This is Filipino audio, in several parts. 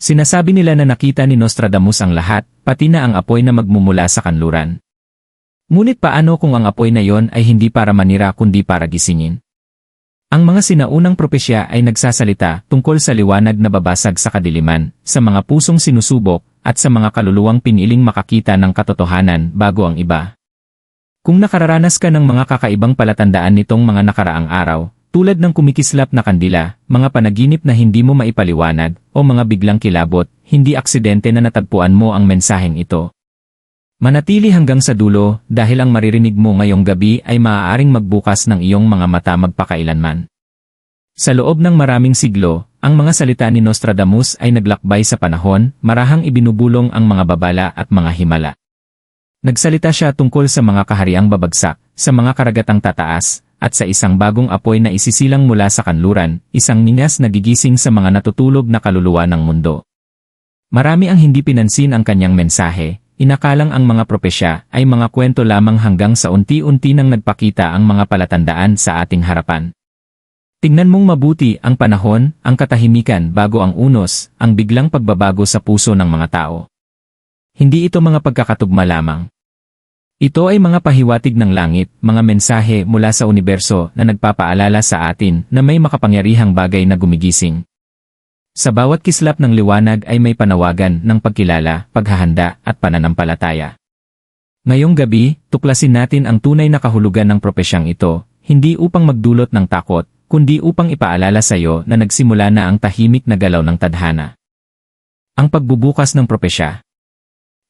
Sinasabi nila na nakita ni Nostradamus ang lahat, pati na ang apoy na magmumula sa kanluran. Ngunit paano kung ang apoy na yon ay hindi para manira kundi para gisingin? Ang mga sinaunang propesya ay nagsasalita tungkol sa liwanag na babasag sa kadiliman, sa mga pusong sinusubok, at sa mga kaluluwang piniling makakita ng katotohanan bago ang iba. Kung nakararanas ka ng mga kakaibang palatandaan nitong mga nakaraang araw, tulad ng kumikislap na kandila, mga panaginip na hindi mo maipaliwanag, o mga biglang kilabot, hindi aksidente na natagpuan mo ang mensaheng ito. Manatili hanggang sa dulo dahil ang maririnig mo ngayong gabi ay maaaring magbukas ng iyong mga mata magpakailanman. Sa loob ng maraming siglo, ang mga salita ni Nostradamus ay naglakbay sa panahon, marahang ibinubulong ang mga babala at mga himala. Nagsalita siya tungkol sa mga kahariang babagsak, sa mga karagatang tataas, at sa isang bagong apoy na isisilang mula sa kanluran, isang ningas na gigising sa mga natutulog na kaluluwa ng mundo. Marami ang hindi pinansin ang kanyang mensahe, inakalang ang mga propesya ay mga kwento lamang hanggang sa unti-unti nang nagpakita ang mga palatandaan sa ating harapan. Tingnan mong mabuti ang panahon, ang katahimikan bago ang unos, ang biglang pagbabago sa puso ng mga tao. Hindi ito mga pagkakatugma lamang. Ito ay mga pahiwatig ng langit, mga mensahe mula sa universo na nagpapaalala sa atin na may makapangyarihang bagay na gumigising. Sa bawat kislap ng liwanag ay may panawagan ng pagkilala, paghahanda at pananampalataya. Ngayong gabi, tuklasin natin ang tunay na kahulugan ng propesyang ito, hindi upang magdulot ng takot, kundi upang ipaalala sa iyo na nagsimula na ang tahimik na galaw ng tadhana. Ang pagbubukas ng propesya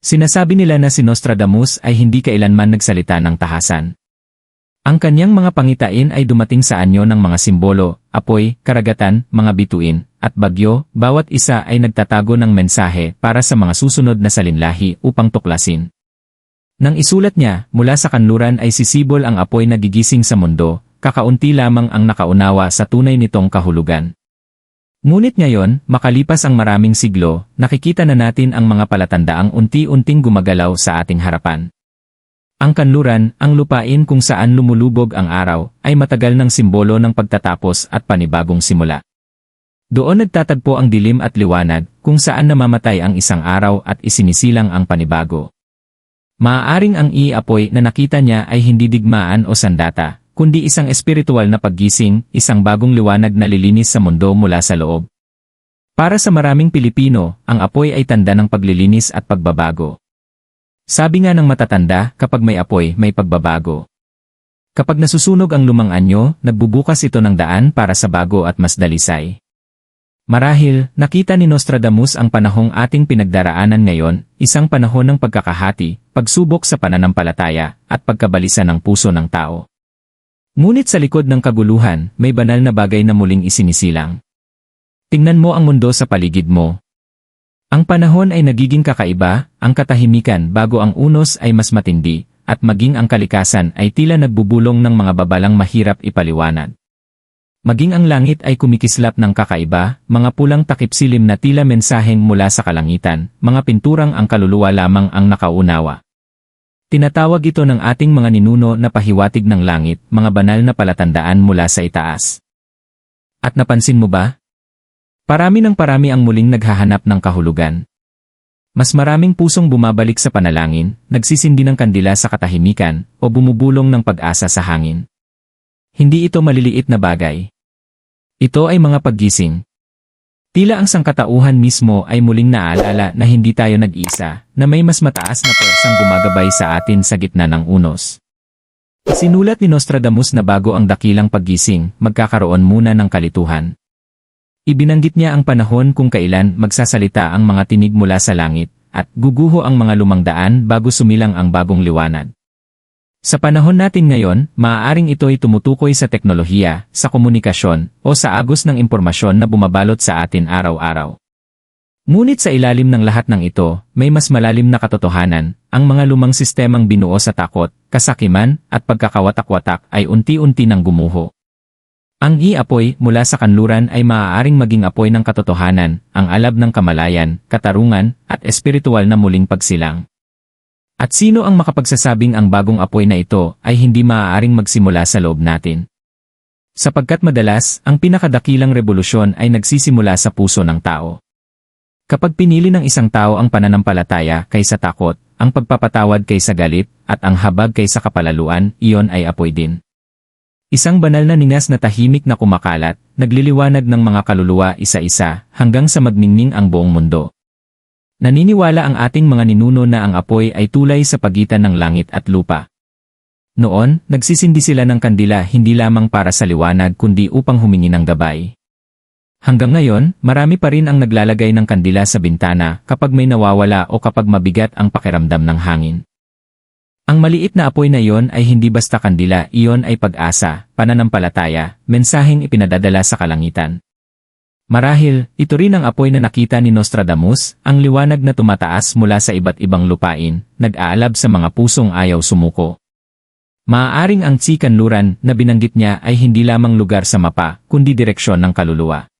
Sinasabi nila na si Nostradamus ay hindi kailanman nagsalita ng tahasan. Ang kanyang mga pangitain ay dumating sa anyo ng mga simbolo, apoy, karagatan, mga bituin, at bagyo, bawat isa ay nagtatago ng mensahe para sa mga susunod na salinlahi upang tuklasin. Nang isulat niya, mula sa kanluran ay sisibol ang apoy na gigising sa mundo, kakaunti lamang ang nakaunawa sa tunay nitong kahulugan. Ngunit ngayon, makalipas ang maraming siglo, nakikita na natin ang mga palatandaang unti-unting gumagalaw sa ating harapan. Ang kanluran, ang lupain kung saan lumulubog ang araw, ay matagal ng simbolo ng pagtatapos at panibagong simula. Doon nagtatagpo ang dilim at liwanag, kung saan namamatay ang isang araw at isinisilang ang panibago. Maaaring ang iiapoy na nakita niya ay hindi digmaan o sandata, kundi isang espiritual na paggising, isang bagong liwanag na lilinis sa mundo mula sa loob. Para sa maraming Pilipino, ang apoy ay tanda ng paglilinis at pagbabago. Sabi nga ng matatanda, kapag may apoy, may pagbabago. Kapag nasusunog ang lumang anyo, nagbubukas ito ng daan para sa bago at mas dalisay. Marahil, nakita ni Nostradamus ang panahong ating pinagdaraanan ngayon, isang panahon ng pagkakahati, pagsubok sa pananampalataya, at pagkabalisa ng puso ng tao. Ngunit sa likod ng kaguluhan, may banal na bagay na muling isinisilang. Tingnan mo ang mundo sa paligid mo. Ang panahon ay nagiging kakaiba, ang katahimikan bago ang unos ay mas matindi, at maging ang kalikasan ay tila nagbubulong ng mga babalang mahirap ipaliwanag. Maging ang langit ay kumikislap ng kakaiba, mga pulang takip-silim na tila mensaheng mula sa kalangitan, mga pinturang ang kaluluwa lamang ang nakaunawa. Tinatawag ito ng ating mga ninuno na pahiwatig ng langit, mga banal na palatandaan mula sa itaas. At napansin mo ba? Parami ng parami ang muling naghahanap ng kahulugan. Mas maraming pusong bumabalik sa panalangin, nagsisindi ng kandila sa katahimikan, o bumubulong ng pag-asa sa hangin. Hindi ito maliliit na bagay. Ito ay mga paggising, Tila ang sangkatauhan mismo ay muling naalala na hindi tayo nag-isa, na may mas mataas na puwersang gumagabay sa atin sa gitna ng unos. Sinulat ni Nostradamus na bago ang dakilang paggising, magkakaroon muna ng kalituhan. Ibinanggit niya ang panahon kung kailan magsasalita ang mga tinig mula sa langit, at guguho ang mga lumang daan bago sumilang ang bagong liwanag. Sa panahon natin ngayon, maaaring ito ay tumutukoy sa teknolohiya, sa komunikasyon, o sa agos ng impormasyon na bumabalot sa atin araw-araw. Ngunit sa ilalim ng lahat ng ito, may mas malalim na katotohanan, ang mga lumang sistemang binuo sa takot, kasakiman, at pagkakawatak-watak ay unti-unti nang gumuho. Ang i-apoy mula sa kanluran ay maaaring maging apoy ng katotohanan, ang alab ng kamalayan, katarungan, at espiritual na muling pagsilang. At sino ang makapagsasabing ang bagong apoy na ito ay hindi maaaring magsimula sa loob natin? Sapagkat madalas, ang pinakadakilang revolusyon ay nagsisimula sa puso ng tao. Kapag pinili ng isang tao ang pananampalataya kaysa takot, ang pagpapatawad kaysa galit, at ang habag kaysa kapalaluan, iyon ay apoy din. Isang banal na ningas na tahimik na kumakalat, nagliliwanag ng mga kaluluwa isa-isa, hanggang sa magningning ang buong mundo. Naniniwala ang ating mga ninuno na ang apoy ay tulay sa pagitan ng langit at lupa. Noon, nagsisindi sila ng kandila hindi lamang para sa liwanag kundi upang humingi ng gabay. Hanggang ngayon, marami pa rin ang naglalagay ng kandila sa bintana kapag may nawawala o kapag mabigat ang pakiramdam ng hangin. Ang maliit na apoy na iyon ay hindi basta kandila, iyon ay pag-asa, pananampalataya, mensaheng ipinadadala sa kalangitan. Marahil, ito rin ang apoy na nakita ni Nostradamus, ang liwanag na tumataas mula sa iba't ibang lupain, nag-aalab sa mga pusong ayaw sumuko. Maaaring ang tsikanluran na binanggit niya ay hindi lamang lugar sa mapa, kundi direksyon ng kaluluwa.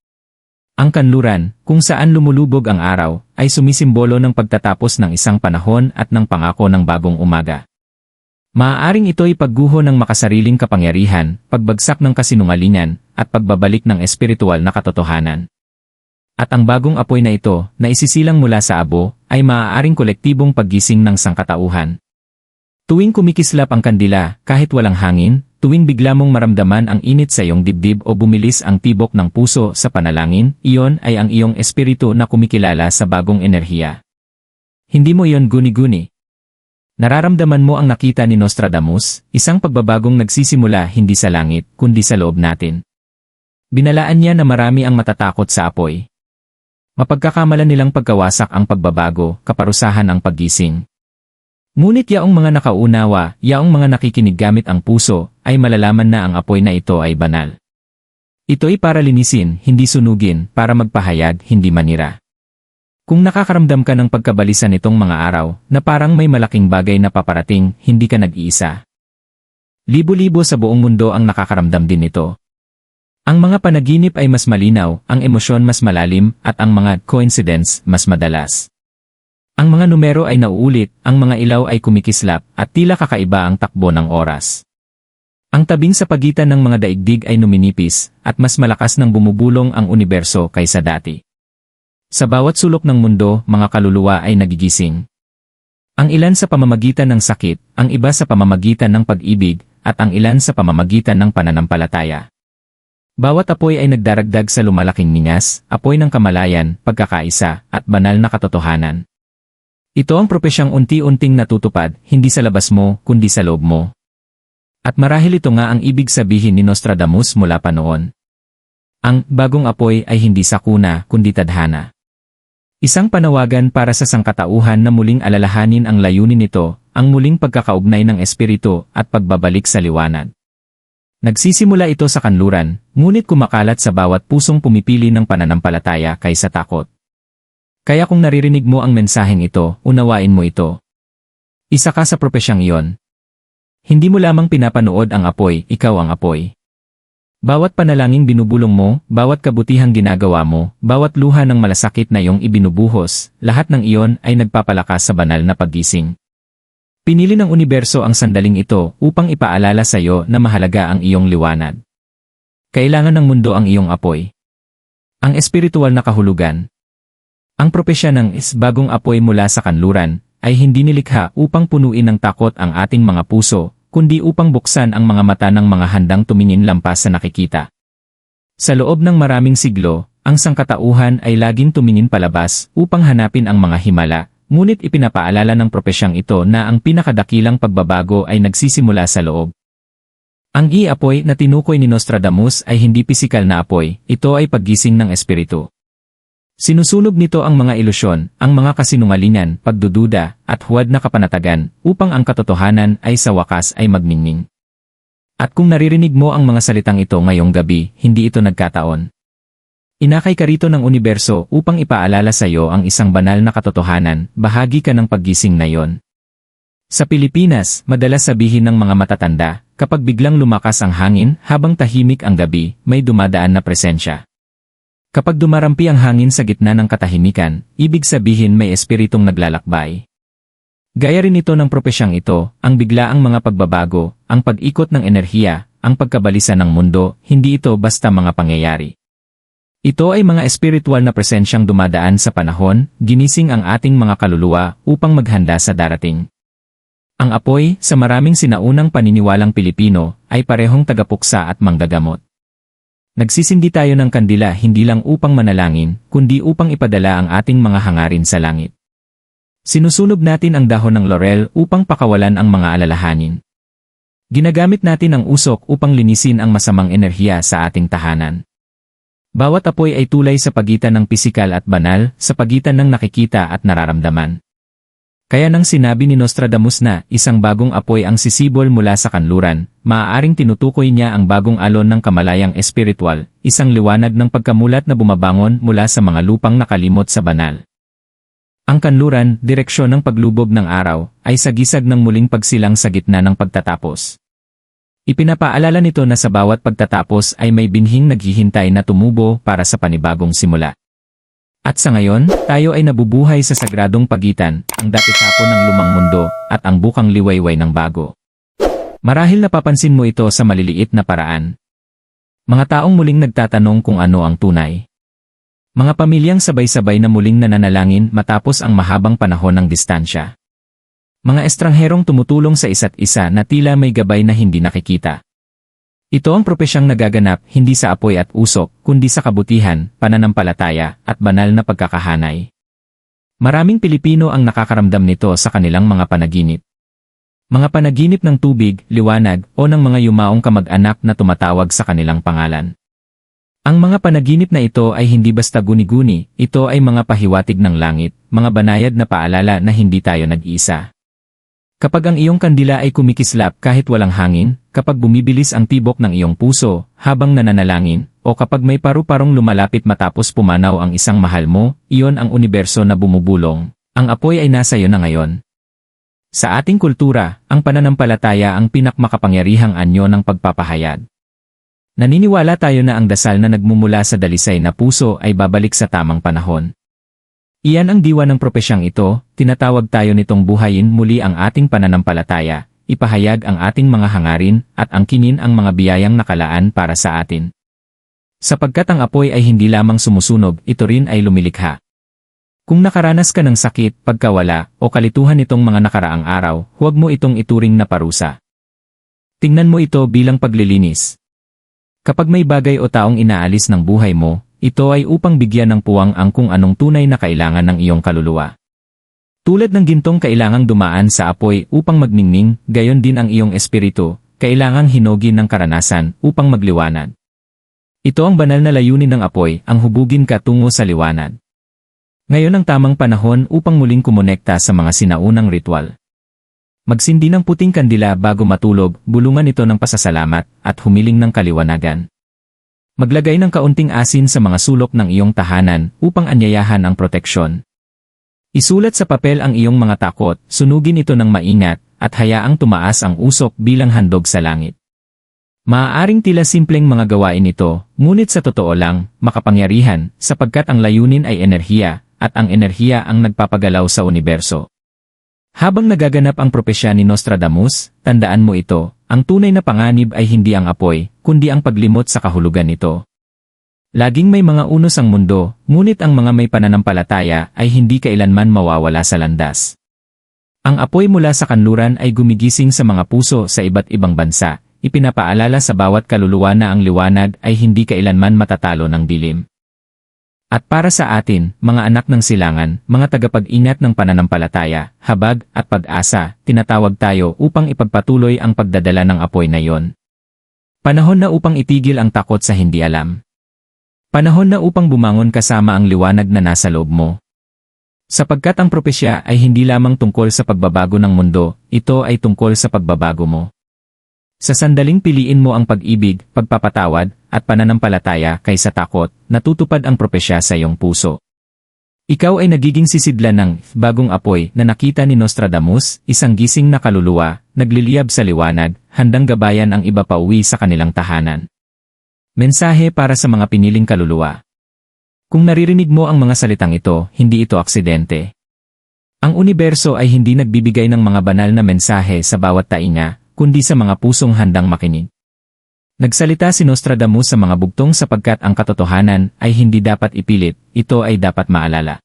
Ang kanluran, kung saan lumulubog ang araw, ay sumisimbolo ng pagtatapos ng isang panahon at ng pangako ng bagong umaga. Maaaring ito'y pagguho ng makasariling kapangyarihan, pagbagsak ng kasinungalingan, at pagbabalik ng espiritual na katotohanan. At ang bagong apoy na ito, na isisilang mula sa abo, ay maaaring kolektibong paggising ng sangkatauhan. Tuwing kumikislap ang kandila, kahit walang hangin, Tuwing bigla mong maramdaman ang init sa iyong dibdib o bumilis ang tibok ng puso sa panalangin, iyon ay ang iyong espiritu na kumikilala sa bagong enerhiya. Hindi mo iyon guni-guni. Nararamdaman mo ang nakita ni Nostradamus, isang pagbabagong nagsisimula hindi sa langit, kundi sa loob natin. Binalaan niya na marami ang matatakot sa apoy. Mapagkakamalan nilang pagkawasak ang pagbabago, kaparusahan ang paggising. Ngunit yaong mga nakaunawa, yaong mga nakikinig gamit ang puso, ay malalaman na ang apoy na ito ay banal. Ito'y para linisin, hindi sunugin, para magpahayag, hindi manira. Kung nakakaramdam ka ng pagkabalisan nitong mga araw, na parang may malaking bagay na paparating, hindi ka nag-iisa. Libo-libo sa buong mundo ang nakakaramdam din nito. Ang mga panaginip ay mas malinaw, ang emosyon mas malalim, at ang mga coincidence mas madalas. Ang mga numero ay nauulit, ang mga ilaw ay kumikislap, at tila kakaiba ang takbo ng oras. Ang tabing sa pagitan ng mga daigdig ay numinipis, at mas malakas nang bumubulong ang universo kaysa dati. Sa bawat sulok ng mundo, mga kaluluwa ay nagigising. Ang ilan sa pamamagitan ng sakit, ang iba sa pamamagitan ng pag-ibig, at ang ilan sa pamamagitan ng pananampalataya. Bawat apoy ay nagdaragdag sa lumalaking ningas, apoy ng kamalayan, pagkakaisa, at banal na katotohanan. Ito ang propesyang unti-unting natutupad, hindi sa labas mo, kundi sa loob mo. At marahil ito nga ang ibig sabihin ni Nostradamus mula pa noon. Ang bagong apoy ay hindi sakuna, kundi tadhana. Isang panawagan para sa sangkatauhan na muling alalahanin ang layunin nito, ang muling pagkakaugnay ng espiritu at pagbabalik sa liwanag. Nagsisimula ito sa kanluran, ngunit kumakalat sa bawat pusong pumipili ng pananampalataya kaysa takot. Kaya kung naririnig mo ang mensaheng ito, unawain mo ito. Isa ka sa propesyang iyon. Hindi mo lamang pinapanood ang apoy, ikaw ang apoy. Bawat panalangin binubulong mo, bawat kabutihang ginagawa mo, bawat luha ng malasakit na iyong ibinubuhos, lahat ng iyon ay nagpapalakas sa banal na paggising. Pinili ng universo ang sandaling ito upang ipaalala sa iyo na mahalaga ang iyong liwanag. Kailangan ng mundo ang iyong apoy. Ang espiritual na kahulugan, ang propesya ng is bagong apoy mula sa kanluran ay hindi nilikha upang punuin ng takot ang ating mga puso, kundi upang buksan ang mga mata ng mga handang tumingin lampas sa nakikita. Sa loob ng maraming siglo, ang sangkatauhan ay laging tumingin palabas upang hanapin ang mga himala, ngunit ipinapaalala ng propesyang ito na ang pinakadakilang pagbabago ay nagsisimula sa loob. Ang i-apoy na tinukoy ni Nostradamus ay hindi pisikal na apoy, ito ay paggising ng espiritu. Sinusunog nito ang mga ilusyon, ang mga kasinungalingan, pagdududa, at huwad na kapanatagan, upang ang katotohanan ay sa wakas ay magningning. At kung naririnig mo ang mga salitang ito ngayong gabi, hindi ito nagkataon. Inakay ka rito ng universo upang ipaalala sa iyo ang isang banal na katotohanan, bahagi ka ng paggising na yon. Sa Pilipinas, madalas sabihin ng mga matatanda, kapag biglang lumakas ang hangin habang tahimik ang gabi, may dumadaan na presensya. Kapag dumarampi ang hangin sa gitna ng katahimikan, ibig sabihin may espiritong naglalakbay. Gaya rin ito ng propesyang ito, ang biglaang mga pagbabago, ang pag-ikot ng enerhiya, ang pagkabalisa ng mundo, hindi ito basta mga pangyayari. Ito ay mga espiritual na presensyang dumadaan sa panahon, ginising ang ating mga kaluluwa upang maghanda sa darating. Ang apoy, sa maraming sinaunang paniniwalang Pilipino, ay parehong tagapuksa at manggagamot. Nagsisindi tayo ng kandila hindi lang upang manalangin, kundi upang ipadala ang ating mga hangarin sa langit. Sinusunog natin ang dahon ng laurel upang pakawalan ang mga alalahanin. Ginagamit natin ang usok upang linisin ang masamang enerhiya sa ating tahanan. Bawat apoy ay tulay sa pagitan ng pisikal at banal, sa pagitan ng nakikita at nararamdaman. Kaya nang sinabi ni Nostradamus na isang bagong apoy ang sisibol mula sa kanluran, maaaring tinutukoy niya ang bagong alon ng kamalayang espiritual, isang liwanag ng pagkamulat na bumabangon mula sa mga lupang nakalimot sa banal. Ang kanluran, direksyon ng paglubog ng araw, ay sagisag ng muling pagsilang sa gitna ng pagtatapos. Ipinapaalala nito na sa bawat pagtatapos ay may binhing naghihintay na tumubo para sa panibagong simula. At sa ngayon, tayo ay nabubuhay sa sagradong pagitan, ang dati tapon ng lumang mundo, at ang bukang liwayway ng bago. Marahil napapansin mo ito sa maliliit na paraan. Mga taong muling nagtatanong kung ano ang tunay. Mga pamilyang sabay-sabay na muling nananalangin matapos ang mahabang panahon ng distansya. Mga estrangherong tumutulong sa isa't isa na tila may gabay na hindi nakikita. Ito ang propesyang nagaganap hindi sa apoy at usok, kundi sa kabutihan, pananampalataya, at banal na pagkakahanay. Maraming Pilipino ang nakakaramdam nito sa kanilang mga panaginip. Mga panaginip ng tubig, liwanag, o ng mga yumaong kamag-anak na tumatawag sa kanilang pangalan. Ang mga panaginip na ito ay hindi basta guni-guni, ito ay mga pahiwatig ng langit, mga banayad na paalala na hindi tayo nag-iisa. Kapag ang iyong kandila ay kumikislap kahit walang hangin, kapag bumibilis ang tibok ng iyong puso, habang nananalangin, o kapag may paru-parong lumalapit matapos pumanaw ang isang mahal mo, iyon ang universo na bumubulong. Ang apoy ay nasa iyo na ngayon. Sa ating kultura, ang pananampalataya ang pinakmakapangyarihang anyo ng pagpapahayag. Naniniwala tayo na ang dasal na nagmumula sa dalisay na puso ay babalik sa tamang panahon. Iyan ang diwa ng propesyang ito, tinatawag tayo nitong buhayin muli ang ating pananampalataya, ipahayag ang ating mga hangarin, at angkinin ang mga biyayang nakalaan para sa atin. Sapagkat ang apoy ay hindi lamang sumusunog, ito rin ay lumilikha. Kung nakaranas ka ng sakit, pagkawala, o kalituhan nitong mga nakaraang araw, huwag mo itong ituring na parusa. Tingnan mo ito bilang paglilinis. Kapag may bagay o taong inaalis ng buhay mo, ito ay upang bigyan ng puwang ang kung anong tunay na kailangan ng iyong kaluluwa. Tulad ng gintong kailangang dumaan sa apoy upang magningning, gayon din ang iyong espiritu, kailangang hinogin ng karanasan upang magliwanag. Ito ang banal na layunin ng apoy, ang hubugin ka tungo sa liwanag. Ngayon ang tamang panahon upang muling kumonekta sa mga sinaunang ritual. Magsindi ng puting kandila bago matulog, bulungan ito ng pasasalamat, at humiling ng kaliwanagan. Maglagay ng kaunting asin sa mga sulok ng iyong tahanan upang anyayahan ang proteksyon. Isulat sa papel ang iyong mga takot, sunugin ito ng maingat, at hayaang tumaas ang usok bilang handog sa langit. Maaaring tila simpleng mga gawain ito, ngunit sa totoo lang, makapangyarihan, sapagkat ang layunin ay enerhiya, at ang enerhiya ang nagpapagalaw sa universo. Habang nagaganap ang propesya ni Nostradamus, tandaan mo ito, ang tunay na panganib ay hindi ang apoy, kundi ang paglimot sa kahulugan nito. Laging may mga unos ang mundo, ngunit ang mga may pananampalataya ay hindi kailanman mawawala sa landas. Ang apoy mula sa kanluran ay gumigising sa mga puso sa iba't ibang bansa, ipinapaalala sa bawat kaluluwa na ang liwanag ay hindi kailanman matatalo ng dilim. At para sa atin, mga anak ng silangan, mga tagapag-ingat ng pananampalataya, habag at pag-asa, tinatawag tayo upang ipagpatuloy ang pagdadala ng apoy na iyon. Panahon na upang itigil ang takot sa hindi alam. Panahon na upang bumangon kasama ang liwanag na nasa loob mo. Sapagkat ang propesya ay hindi lamang tungkol sa pagbabago ng mundo, ito ay tungkol sa pagbabago mo. Sa sandaling piliin mo ang pag-ibig, pagpapatawad, at pananampalataya kaysa takot, natutupad ang propesya sa iyong puso. Ikaw ay nagiging sisidlan ng bagong apoy na nakita ni Nostradamus, isang gising na kaluluwa, nagliliyab sa liwanag, handang gabayan ang iba pa uwi sa kanilang tahanan. Mensahe para sa mga piniling kaluluwa. Kung naririnig mo ang mga salitang ito, hindi ito aksidente. Ang universo ay hindi nagbibigay ng mga banal na mensahe sa bawat tainga, kundi sa mga pusong handang makinig. Nagsalita si Nostradamus sa mga bugtong sapagkat ang katotohanan ay hindi dapat ipilit, ito ay dapat maalala.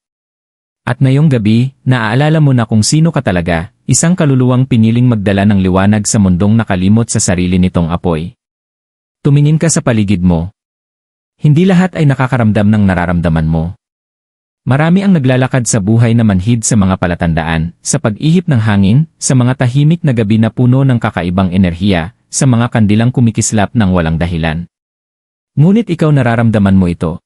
At ngayong gabi, naaalala mo na kung sino ka talaga, isang kaluluwang piniling magdala ng liwanag sa mundong nakalimot sa sarili nitong apoy. Tumingin ka sa paligid mo. Hindi lahat ay nakakaramdam ng nararamdaman mo. Marami ang naglalakad sa buhay na manhid sa mga palatandaan, sa pag-ihip ng hangin, sa mga tahimik na gabi na puno ng kakaibang enerhiya, sa mga kandilang kumikislap ng walang dahilan. Ngunit ikaw nararamdaman mo ito.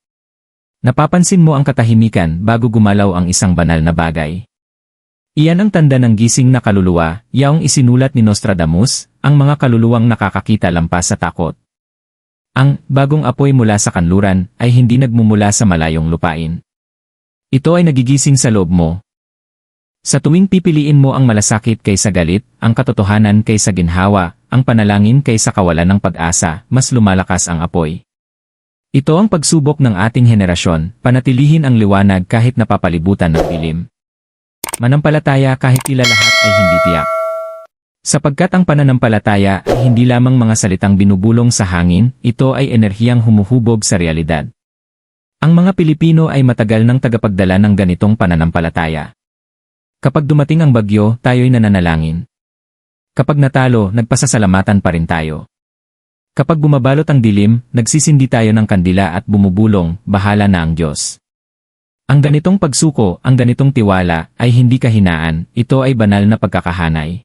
Napapansin mo ang katahimikan bago gumalaw ang isang banal na bagay. Iyan ang tanda ng gising na kaluluwa, yaong isinulat ni Nostradamus, ang mga kaluluwang nakakakita lampas sa takot. Ang bagong apoy mula sa kanluran ay hindi nagmumula sa malayong lupain. Ito ay nagigising sa loob mo. Sa tuwing pipiliin mo ang malasakit kaysa galit, ang katotohanan kaysa ginhawa, ang panalangin kaysa kawalan ng pag-asa, mas lumalakas ang apoy. Ito ang pagsubok ng ating henerasyon, panatilihin ang liwanag kahit napapalibutan ng dilim. Manampalataya kahit tila lahat ay hindi tiyak. Sapagkat ang pananampalataya ay hindi lamang mga salitang binubulong sa hangin, ito ay enerhiyang humuhubog sa realidad. Ang mga Pilipino ay matagal ng tagapagdala ng ganitong pananampalataya. Kapag dumating ang bagyo, tayo'y nananalangin. Kapag natalo, nagpasasalamatan pa rin tayo. Kapag bumabalot ang dilim, nagsisindi tayo ng kandila at bumubulong, bahala na ang Diyos. Ang ganitong pagsuko, ang ganitong tiwala, ay hindi kahinaan, ito ay banal na pagkakahanay.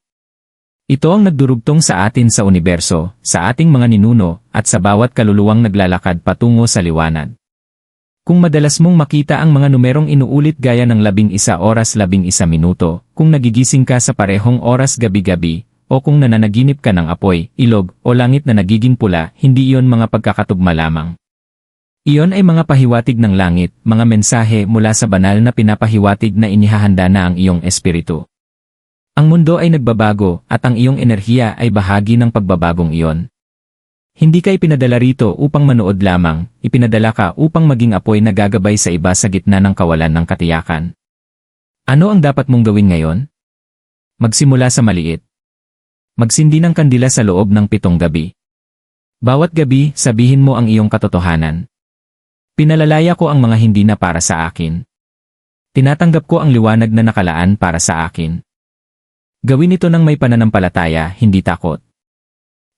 Ito ang nagdurugtong sa atin sa universo, sa ating mga ninuno, at sa bawat kaluluwang naglalakad patungo sa liwanag. Kung madalas mong makita ang mga numerong inuulit gaya ng labing isa oras labing isa minuto, kung nagigising ka sa parehong oras gabi-gabi, o kung nananaginip ka ng apoy, ilog, o langit na nagiging pula, hindi iyon mga pagkakatugma lamang. Iyon ay mga pahiwatig ng langit, mga mensahe mula sa banal na pinapahiwatig na inihahanda na ang iyong espiritu. Ang mundo ay nagbabago at ang iyong enerhiya ay bahagi ng pagbabagong iyon. Hindi ka ipinadala rito upang manood lamang, ipinadala ka upang maging apoy na gagabay sa iba sa gitna ng kawalan ng katiyakan. Ano ang dapat mong gawin ngayon? Magsimula sa maliit. Magsindi ng kandila sa loob ng pitong gabi. Bawat gabi, sabihin mo ang iyong katotohanan. Pinalalaya ko ang mga hindi na para sa akin. Tinatanggap ko ang liwanag na nakalaan para sa akin. Gawin ito ng may pananampalataya, hindi takot.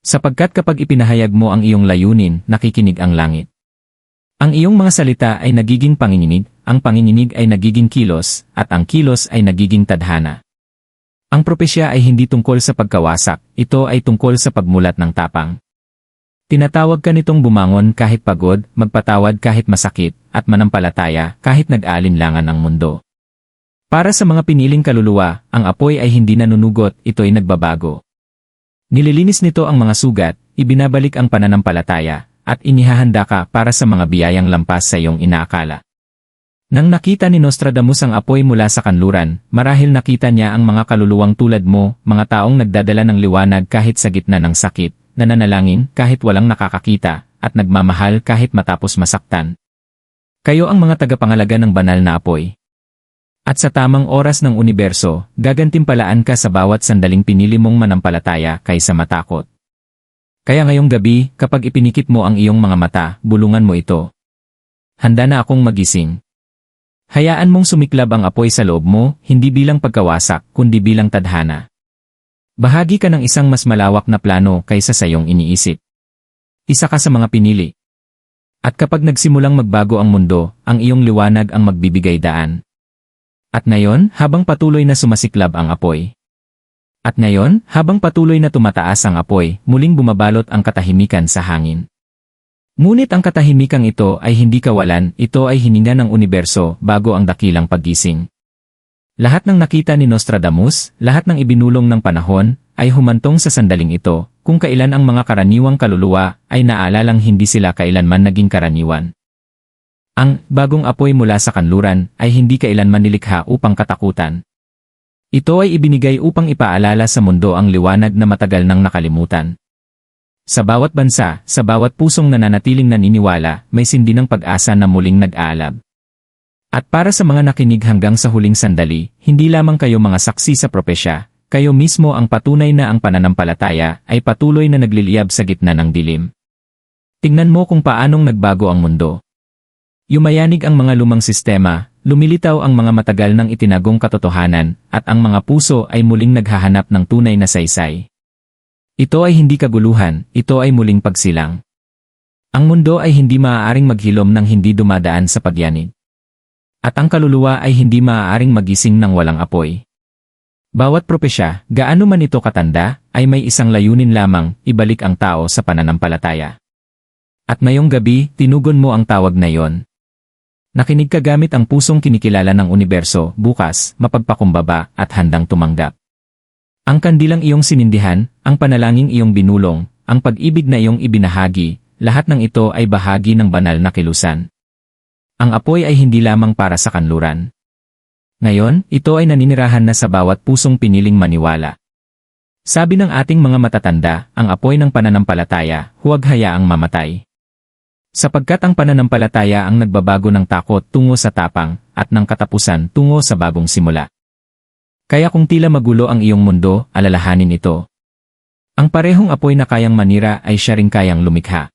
Sapagkat kapag ipinahayag mo ang iyong layunin, nakikinig ang langit. Ang iyong mga salita ay nagiging panginginig, ang panginginig ay nagiging kilos, at ang kilos ay nagiging tadhana. Ang propesya ay hindi tungkol sa pagkawasak, ito ay tungkol sa pagmulat ng tapang. Tinatawag ka nitong bumangon kahit pagod, magpatawad kahit masakit, at manampalataya kahit nag-aalinlangan ang mundo. Para sa mga piniling kaluluwa, ang apoy ay hindi nanunugot, ito ay nagbabago. Nililinis nito ang mga sugat, ibinabalik ang pananampalataya, at inihahanda ka para sa mga biyayang lampas sa iyong inaakala. Nang nakita ni Nostradamus ang apoy mula sa kanluran, marahil nakita niya ang mga kaluluwang tulad mo, mga taong nagdadala ng liwanag kahit sa gitna ng sakit, nananalangin kahit walang nakakakita, at nagmamahal kahit matapos masaktan. Kayo ang mga tagapangalaga ng banal na apoy. At sa tamang oras ng universo, gagantimpalaan ka sa bawat sandaling pinili mong manampalataya kaysa matakot. Kaya ngayong gabi, kapag ipinikit mo ang iyong mga mata, bulungan mo ito. Handa na akong magising. Hayaan mong sumiklab ang apoy sa loob mo, hindi bilang pagkawasak, kundi bilang tadhana. Bahagi ka ng isang mas malawak na plano kaysa sa iyong iniisip. Isa ka sa mga pinili. At kapag nagsimulang magbago ang mundo, ang iyong liwanag ang magbibigay daan. At ngayon, habang patuloy na sumasiklab ang apoy. At ngayon, habang patuloy na tumataas ang apoy, muling bumabalot ang katahimikan sa hangin. Ngunit ang katahimikang ito ay hindi kawalan, ito ay hininga ng universo bago ang dakilang paggising. Lahat ng nakita ni Nostradamus, lahat ng ibinulong ng panahon, ay humantong sa sandaling ito, kung kailan ang mga karaniwang kaluluwa ay naalalang hindi sila kailanman naging karaniwan. Ang bagong apoy mula sa kanluran ay hindi kailanman nilikha upang katakutan. Ito ay ibinigay upang ipaalala sa mundo ang liwanag na matagal nang nakalimutan. Sa bawat bansa, sa bawat pusong nananatiling naniniwala, may sindi ng pag-asa na muling nag-aalab. At para sa mga nakinig hanggang sa huling sandali, hindi lamang kayo mga saksi sa propesya, kayo mismo ang patunay na ang pananampalataya ay patuloy na nagliliyab sa gitna ng dilim. Tingnan mo kung paanong nagbago ang mundo. Yumayanig ang mga lumang sistema, lumilitaw ang mga matagal ng itinagong katotohanan, at ang mga puso ay muling naghahanap ng tunay na saysay. Ito ay hindi kaguluhan, ito ay muling pagsilang. Ang mundo ay hindi maaaring maghilom ng hindi dumadaan sa pagyanig. At ang kaluluwa ay hindi maaaring magising ng walang apoy. Bawat propesya, gaano man ito katanda, ay may isang layunin lamang, ibalik ang tao sa pananampalataya. At ngayong gabi, tinugon mo ang tawag na iyon. Nakinig ka gamit ang pusong kinikilala ng universo, bukas, mapagpakumbaba, at handang tumanggap. Ang kandilang iyong sinindihan, ang panalangin iyong binulong, ang pag-ibig na iyong ibinahagi, lahat ng ito ay bahagi ng banal na kilusan. Ang apoy ay hindi lamang para sa kanluran. Ngayon, ito ay naninirahan na sa bawat pusong piniling maniwala. Sabi ng ating mga matatanda, ang apoy ng pananampalataya, huwag hayaang mamatay. Sapagkat ang pananampalataya ang nagbabago ng takot tungo sa tapang, at ng katapusan tungo sa bagong simula. Kaya kung tila magulo ang iyong mundo, alalahanin ito. Ang parehong apoy na kayang manira ay siya ring kayang lumikha.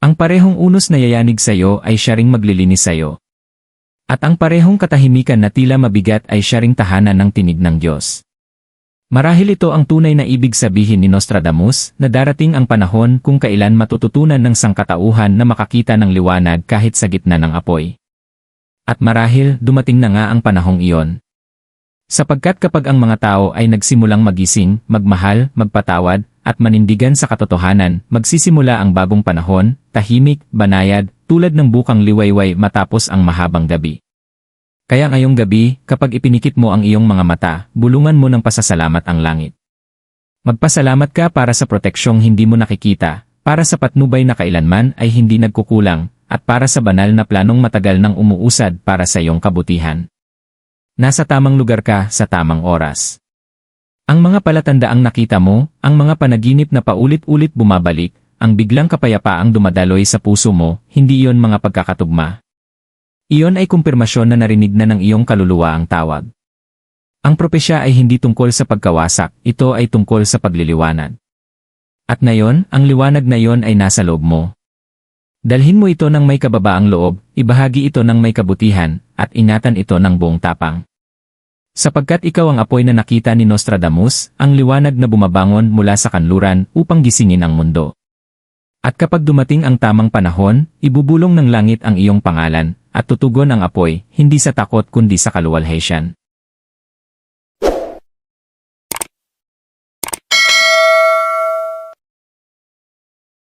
Ang parehong unos na yayanig sa iyo ay siya ring maglilinis sa iyo. At ang parehong katahimikan na tila mabigat ay siya ring tahanan ng tinig ng Diyos. Marahil ito ang tunay na ibig sabihin ni Nostradamus na darating ang panahon kung kailan matututunan ng sangkatauhan na makakita ng liwanag kahit sa gitna ng apoy. At marahil dumating na nga ang panahong iyon. Sapagkat kapag ang mga tao ay nagsimulang magising, magmahal, magpatawad, at manindigan sa katotohanan, magsisimula ang bagong panahon, tahimik, banayad, tulad ng bukang liwayway matapos ang mahabang gabi. Kaya ngayong gabi, kapag ipinikit mo ang iyong mga mata, bulungan mo ng pasasalamat ang langit. Magpasalamat ka para sa proteksyong hindi mo nakikita, para sa patnubay na kailanman ay hindi nagkukulang, at para sa banal na planong matagal nang umuusad para sa iyong kabutihan. Nasa tamang lugar ka sa tamang oras. Ang mga palatandaang nakita mo, ang mga panaginip na paulit-ulit bumabalik, ang biglang kapayapaang dumadaloy sa puso mo, hindi iyon mga pagkakatugma, iyon ay kumpirmasyon na narinig na ng iyong kaluluwa ang tawag. Ang propesya ay hindi tungkol sa pagkawasak, ito ay tungkol sa pagliliwanag. At ngayon, ang liwanag na iyon ay nasa loob mo. Dalhin mo ito ng may kababaang loob, ibahagi ito ng may kabutihan, at ingatan ito ng buong tapang. Sapagkat ikaw ang apoy na nakita ni Nostradamus, ang liwanag na bumabangon mula sa kanluran upang gisingin ang mundo. At kapag dumating ang tamang panahon, ibubulong ng langit ang iyong pangalan, at tutugon ang apoy, hindi sa takot kundi sa kaluwalhatian.